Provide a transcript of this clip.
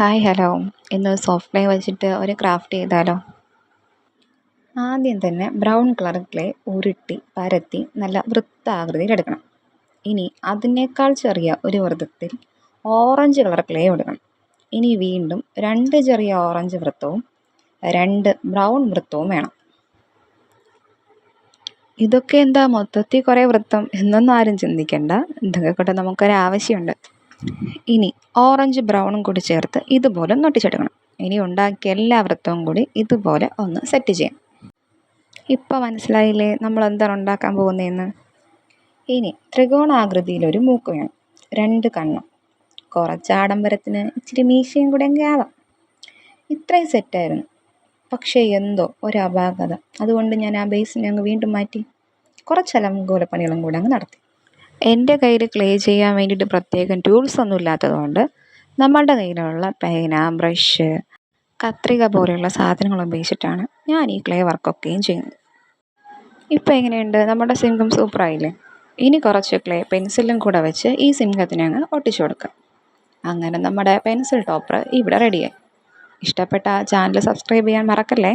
Hi hello ഇന്ന് soft clay വെച്ചിട്ട് ഒരു ക്രാഫ്റ്റ് ചെയ്താലോ? ആദ്യം തന്നെ ബ്രൗൺ കളർ ക്ലേ ഉരുട്ടി പരത്തി നല്ല വൃത്താകൃതിയിൽ എടുക്കണം. ഇനി അതിനേക്കാൾ ചെറിയ ഒരു വൃത്തത്തിൽ ഓറഞ്ച് കളർ ക്ലേ എടുക്കണം ഇനി വീണ്ടും രണ്ട് ചെറിയ ഓറഞ്ച് വൃത്തവും രണ്ട് ബ്രൗൺ വൃത്തവും വേണം. ഇതൊക്കെ എന്താ മൊത്തത്തിൽ കുറേ വൃത്തം എന്നൊന്നും ആരും ചിന്തിക്കണ്ട. ഇതൊക്കെ കൊണ്ട് നമുക്കൊരാവശ്യമുണ്ട്. ഇനി ഓറഞ്ച് ബ്രൗണും കൂടി ചേർത്ത് ഇതുപോലെ ഒന്ന് ഇനി ഉണ്ടാക്കിയ എല്ലാ വൃത്തവും കൂടി ഇതുപോലെ ഒന്ന് സെറ്റ് ചെയ്യാം. ഇപ്പോൾ മനസ്സിലായില്ലേ നമ്മൾ എന്താണ് ഉണ്ടാക്കാൻ പോകുന്നതെന്ന്? ഇനി ത്രികോണാകൃതിയിലൊരു മൂക്ക് വേണം. രണ്ട് കണ്ണും. കുറച്ച് ആഡംബരത്തിന് ഇച്ചിരി മീശയും കൂടെ എങ്കിൽ ആവാം. ഇത്രയും സെറ്റായിരുന്നു പക്ഷേ എന്തോ ഒരു അതുകൊണ്ട് ഞാൻ ആ ബേസിനെ അങ്ങ് വീണ്ടും മാറ്റി കുറച്ച് അലങ്കോലപ്പണികളും കൂടെ അങ്ങ് നടത്തി. എന്റെ കയ്യിൽ ക്ലേ ചെയ്യാൻ വേണ്ടിയിട്ട് പ്രത്യേകം ടൂൾസ് ഒന്നും ഇല്ലാത്തതുകൊണ്ട് നമ്മളുടെ കയ്യിലുള്ള പേന ബ്രഷ് കത്രിക പോലെയുള്ള സാധനങ്ങൾ ഉപയോഗിച്ചിട്ടാണ് ഞാൻ ഈ ക്ലേ വർക്കൊക്കെയും ചെയ്യുന്നത്. ഇപ്പോൾ എങ്ങനെയുണ്ട്? നമ്മുടെ സിംഹം സൂപ്പറായില്ലേ ഇനി കുറച്ച് ക്ലേ പെൻസിലും കൂടെ വെച്ച് ഈ സിംഹത്തിനെ അങ്ങ് ഒട്ടിച്ചു കൊടുക്കുക അങ്ങനെ നമ്മുടെ പെൻസിൽ ടോപ്പർ ഇവിടെ റെഡിയായി ഇഷ്ടപ്പെട്ട ചാനൽ സബ്സ്ക്രൈബ് ചെയ്യാൻ മറക്കല്ലേ?